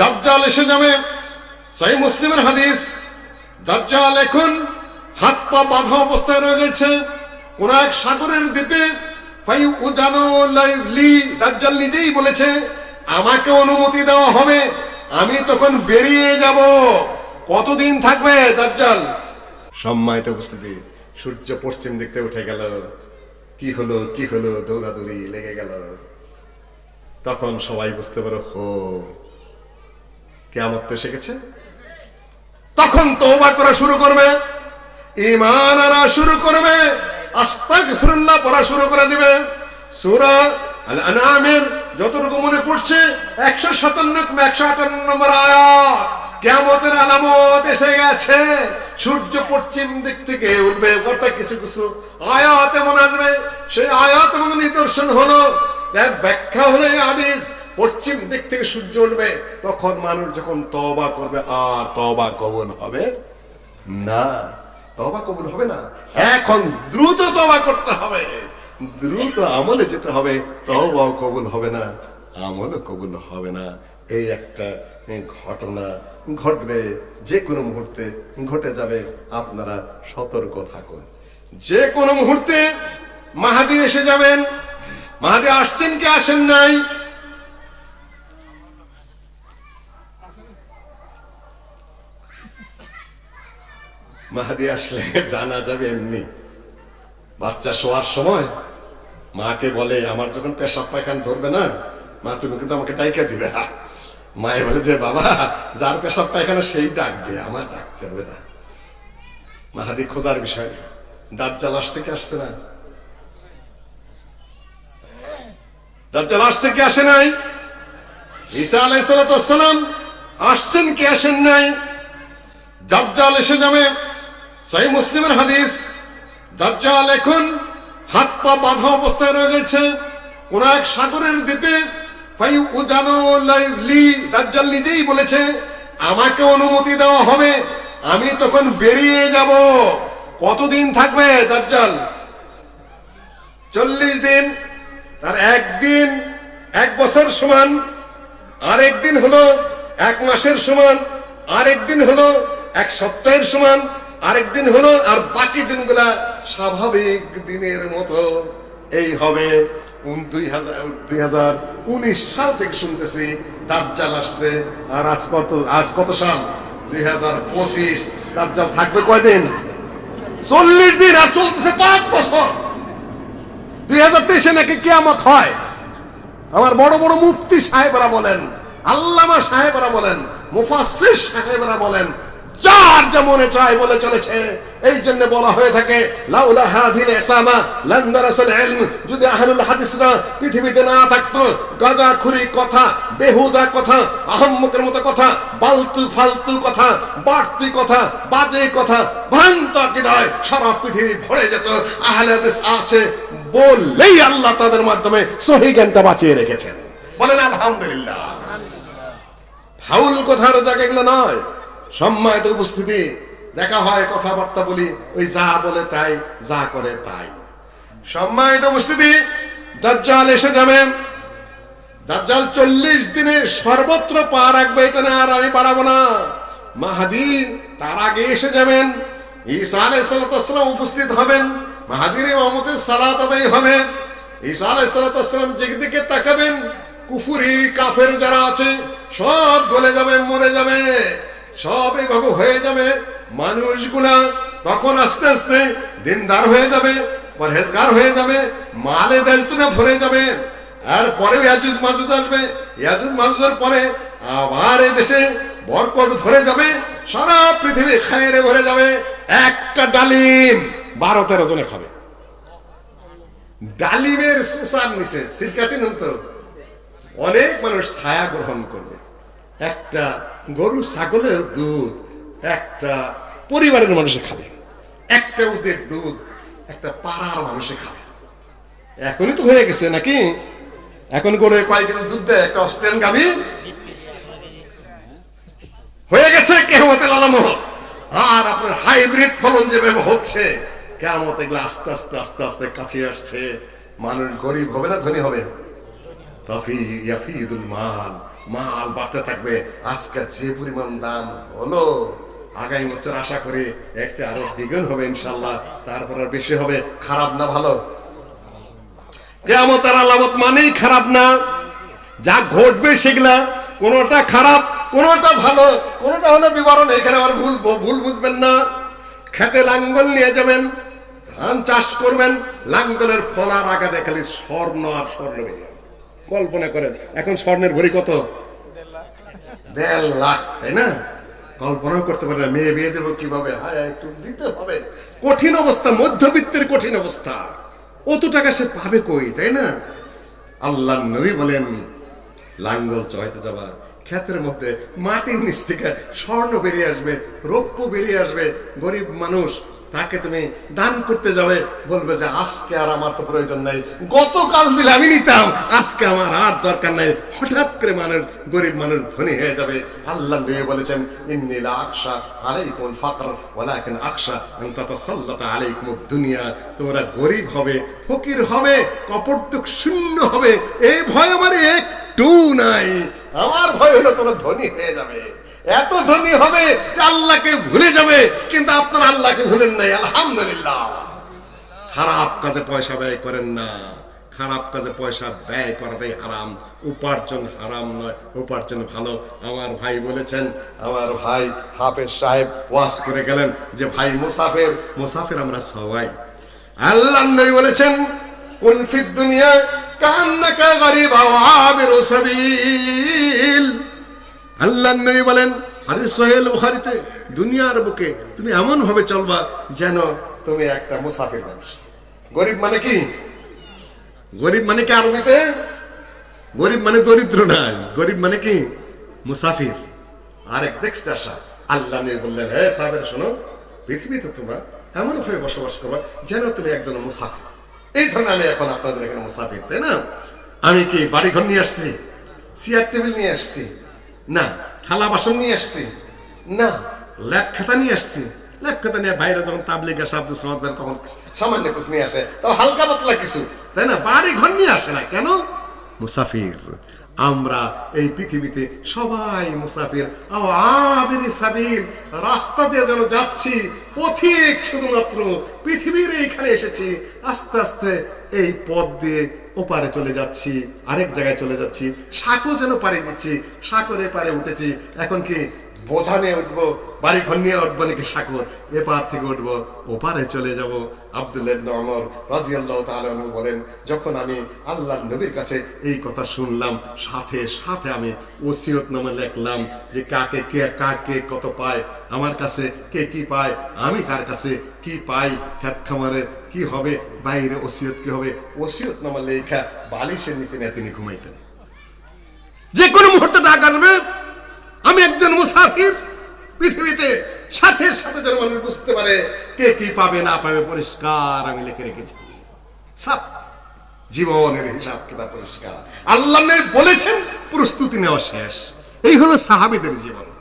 দাজ্জাল এসে যাবে সেই মুসলিমের হাদিস, দাজ্জাল এখন হাত পা বাঁধা অবস্থায় রয়ে গেছে। কোন এক সাগরের দ্বীপে, ফাই উদানো লি দাজ্জাল নিজেই বলেছে, আমাকে অনুমতি দেওয়া হবে, আমি তখন বেরিয়ে যাব। কতদিন থাকবে দাজ্জাল? সম্মানিত উপস্থিতি, সূর্য পশ্চিম দিকতে উঠে গেল। কি হলো কি হলো, দৌড়াদৌড়ি লেগে গেল। তখন সবাই বুঝতে পারো, হো কেমন তো এসে গেছে। তখন তওবা করা শুরু করবে ইমান আনা শুরু করবে পড়া শুরু করে দিবে। আল আনামের যতটুকু মনে পড়ছে, একশো সাতান্ন একশো আটান্ন নম্বর আয়াত কেমতের আলামত এসে গেছে। সূর্য পশ্চিম দিক থেকে উঠবে, অর্থাৎ কিছু কিছু আয়াত এমন আসবে। সেই আয়াত এমন নিদর্শন হলো তার ব্যাখ্যা হলো আদেশ পশ্চিম দিক থেকে সূর্য উঠবে, তখন মানুষ যখন তবা করবে, আর তবা কবল হবে না। তবা কবুল হবে না। এখন দ্রুত তবা করতে হবে। দ্রুত আমলে যেতে হবে। তবাও কবুল হবে না, আমলও কবুল হবে না। এই একটা ঘটনা ঘটবে, যে কোনো মুহূর্তে ঘটে যাবে। আপনারা সতর্ক থাকুন। যে কোনো মুহূর্তে মাহাদি এসে যাবেন। মাহাদি আসছেন কি আসেন নাই? মাহাদি আসলে জানা যাবে এমনি। বাচ্চা শোয়ার সময় মাকে বলে, আমার যখন পেশাব পায়খানা ধরবে না, মা তুমি কিন্তু আমাকে ডাইকা দিবে। মায়ে বলে যে, বাবা, যার পেশাব পায়খানা সেই ডাকবে, আমার ডাকতে হবে না। মাহাদি খোঁজার বিষয় নেই দাজ্জাল আসছে কি আসছে না? দাজ্জাল আসছে কি আসে নাই? ঈসা আলাইসালাম আসছেন কি আসেন নাই? দাজ্জাল এসে যাবে সেই মুসলিমের হাদিস, দাজ্জাল এখন হাত পা বাঁধা অবস্থায় রয়ে গেছে, কোন এক সাগরের দ্বীপে দাজ্জাল নিজেই বলেছে, আমাকে অনুমতি দেওয়া হবে, আমি তখন বেরিয়ে যাব। কতদিন থাকবে দাজ্জাল? চল্লিশ দিন তার একদিন, এক বছর সমান, আরেক দিন হলো এক মাসের সমান, আরেক দিন হলো এক সপ্তাহের সমান আরেক দিন হলো আর বাকি দিনগুলা স্বাভাবিক দিনের মতো। এই হবে দুই হাজার দুই হাজার উনিশ সাল থেকে শুনতেছি, দাজ্জাল আসছে। আর আজ কত আজ কত সাল? দুই হাজার পঁচিশ। দাজ্জাল থাকবে কয়দিন? চল্লিশ দিন আর চলতেছে পাঁচ বছর। দুই হাজার তেইশে নাকি কেয়ামত হয়। আমার বড় বড় মুফতি সাহেবরা বলেন, আল্লামা সাহেবরা বলেন, মুফাসসির সাহেবরা বলেন যার যা মনে বলে চলেছে। এই জন্য বলা হয়ে থাকে, লাউলা হাদিল ইসামা লান্দারাসুল ইলম। যদি আহলুল হাদিসরা পৃথিবীতে না থাকতো কথা, বেহুদা কথা, আহম্মকের মতো কথা, বালতু ফালতু কথা, বাড়তি কথা, বাজে কথা, ভ্রান্ত আকিদায় সারা পৃথিবী ভরে যেত। আহলে হাদিস আছে বললেই আল্লাহ তাদের মাধ্যমে সহি জ্ঞানটা বাঁচিয়ে রেখেছেন। বলেন, আলহামদুলিল্লাহ। ফাউল কথার জায়গা এগুলো নয়। সম্মানিত উপস্থিতি, দেখা হয় কথাবার্তা বলি, ওই যা বলে তাই, যা করে তাই। সম্মানিত উপস্থিতি, দাজ্জাল এসে যাবেন দাজ্জাল চল্লিশ দিনে সর্বত্র পা রাখবে, এটা না আর আমি বাড়াবো না। মাহাদি তার আগে এসে যাবেন, ঈসা আলাইসালাম উপস্থিত হবেন, মাহাদির মোহাম্মদের সালাত আদায় হবে। ঈসা আলাইসালাম যেদিকে তাকাবেন, কুফুরি, কাফের যারা আছে, সব গলে যাবে, মরে যাবে। সব এইভাবে হয়ে যাবে, মানুষগুলা তখন আস্তে আস্তে দিনদার হয়ে যাবে, পরহেজগার হয়ে যাবে, মালে দেশতুনে ভরে যাবে। আর পরে ইয়াজুজ মাজুজ আসবে। ইয়াজুজ মাজুজের পরে আবার এই দেশে বরকত ভরে যাবে, সারা পৃথিবী খায়েরে ভরে যাবে। একটা ডালিম বারো তেরো জনে খাবে। ডালিমের সুসার নিচে সিরকাসিন তো অনেক মানুষ ছায়া গ্রহণ করবে। একটা গরু ছাগলের দুধ, একটা পরিবারের মানুষে খাবে। একটা উদের দুধ, একটা পাড়ার মানুষে খাবে। এখনই তো হয়ে গেছে নাকি? এখন গরু কয় কেজি দুধ দেয়? একটা অস্ট্রেলিয়ান গাভি? হয়ে গেছে কেমতের আলামত। আর আপনার হাইব্রিড ফলন যেভাবে হচ্ছে কেমত এগুলো আস্তে আস্তে আস্তে আস্তে কাছে আসছে। মানুষ গরিব হবে না, ধনী হবে? তফি ইয়াফিদুল মাল। মাল বাড়তে থাকবে। আজকে যে পরিমাণ দাম হলো, আগামী বছর আশা করি এর চেয়ে আরও দ্বিগুণ হবে ইনশাল্লাহ তারপর আর বেশি হবে খারাপ না, ভালো? কেয়ামতের আলামত মানেই খারাপ না। যা ঘটবে সেগুলা কোনোটা খারাপ, কোনোটা ভালো, কোনোটা হলো বিবরণ। এখানে আমার ভুল ভুল বুঝবেন না। খেতে লাঙ্গল নিয়ে যাবেন, ধান চাষ করবেন, লাঙ্গলের ফলার আগে দেখালি স্বর্ণ আর স্বর্ণ বেরিয়ে। কল্পনা করেন, এখন স্বর্ণের ভরি কত? দেড় লাখ, তাই না? কল্পনাও করতে পারে না, মেয়ে বিয়ে দেবো কীভাবে? হায় একটু দিতে হবে। কঠিন অবস্থা, মধ্যবিত্তের কঠিন অবস্থা। অত টাকা সে পাবে কই, তাই না? আল্লাহ নবী বলেন, লাঙ্গল চয়তে যাবা, ক্ষেতের মধ্যে মাটির নিচ থেকে স্বর্ণ বেরিয়ে আসবে, রৌপ্য বেরিয়ে আসবে, গরিব মানুষ তাকে তুমি দান করতে যাবে, বলবে যে আজকে আর আমার তো প্রয়োজন নাই। গতকাল দিলে আমি নিতাম, আজকে আমার আর দরকার নাই। হঠাৎ করে মানুষ, গরিব মানুষ ধনী হয়ে যাবে। আল্লাহ নবী বলেছেন, ইন্নি লা আখশা আলাইকুম ফাকর ওয়ালাকিন আখশা আন তাতাসাল্লাতা আলাইকুম দুনিয়া। তোমরা গরিব হবে, ফকির হবে কপটুক শূন্য হবে। এই ভয় আমার একটু নাই। আমার ভয় হলো তোমরা ধনী হয়ে যাবে। এত ধনী হবে যে আল্লাহকে ভুলে যাবে, কিন্তু আপনারা আল্লাহকে ভুলেন নাই, আলহামদুলিল্লাহ। খারাপ কাজে পয়সা ব্যয় করেন না। খারাপ কাজে পয়সা ব্যয় করাটাই হারাম। উপার্জন হারাম নয়, উপার্জন ভালো। আমার ভাই বলেছেন, আমার ভাই হাফেজ সাহেব ওয়াজ করে গেলেন যে, ভাই মুসাফির মুসাফির আমরা সবাই। আল্লাহ নবী বলেছেন, কোন ফিদ দুনিয়া কান্নাকা গরিব আওয়াবির সাবিল। আল্লাহ নবী বলেন, হাদিস সোহেল বুখারীতে, দুনিয়ার বুকে তুমি এমন ভাবে চলবা যেন তুমি একটা মুসাফির মানুষ গরিব মানে কি? গরিব মানে কি আরবিতে? গরিব মানে দরিদ্র না গরিব মানে কি? মুসাফির। আরেক নেক্সট আসা। আল্লাহ নবী বললেন, হে সাহেবের, শোনো, পৃথিবীতে তোমরা এমন ভাবে বসবাস করবা যেন তুমি একজন মুসাফির। এই ধরনের আমি এখন আপনাদের এখানে মুসাফির, তাই না? আমি কি বাড়ি ঘর নিয়ে আসছি? চেয়ার টেবিল নিয়ে আসছি? না থালা বাসন নিয়ে আসছি। না। ল্যাপ খাতা নিয়ে আসছি। ল্যাপ খাতা নিয়ে বাইরে যখন তাবলিগ আব্দুল সামাদ তখন সামান্য কিছু নিয়ে আসে। তাও হালকা পাতলা কিছু। তাই না? বাড়ি ঘর নিয়ে আসে না। কেন? মুসাফির আমরা এই পৃথিবীতে সবাই মুসাফির। সাবিল রাস্তা দিয়ে যেন যাচ্ছি পথিক শুধুমাত্র পৃথিবীর এইখানে এসেছি। আস্তে আস্তে এই পথ দিয়ে ওপারে চলে যাচ্ছি, আরেক জায়গায় চলে যাচ্ছি। সাঁকো যেন পাড়ি দিচ্ছি, সাঁকরে পারে উঠেছি। এখন কি বোঝা নিয়ে উঠবো বাড়ি ঘর নিয়ে উঠবো নাকি সাঁকর? এপার থেকে উঠবো, ওপারে চলে যাব। আব্দুল্লাহ ওমর রাদিয়াল্লাহু তাআলা বলেন, যখন আমি আল্লাহর নবীর কাছে এই কথা শুনলাম, সাথে সাথে আমি ওসিয়ত নামে লিখলাম যে কাকে কে, কাকে কত পায়, আমার কাছে কে কি পায়, আমি কার কাছে কি পাই, খ্যাত খামারে কি হবে, বাইরে ওসিয়ত কি হবে? ওসিয়ত নামা লেখা বালিশের নিচে নিয়ে তিনি ঘুমাইতেন। যে কোনো মুহূর্তে ডাক আসবে, আমি একজন মুসাফির পৃথিবীতে সাথে সাথে যেন মানুষ বুঝতে পারে কে কি পাবে, না পাবে, পরিষ্কার আমি লিখে রেখেছি। জীবনের হিসাব কিতাব পরিষ্কার। আল্লাহ বলেছেন, প্রস্তুতি নেওয়া শেষ। এই হলো সাহাবিদের জীবন।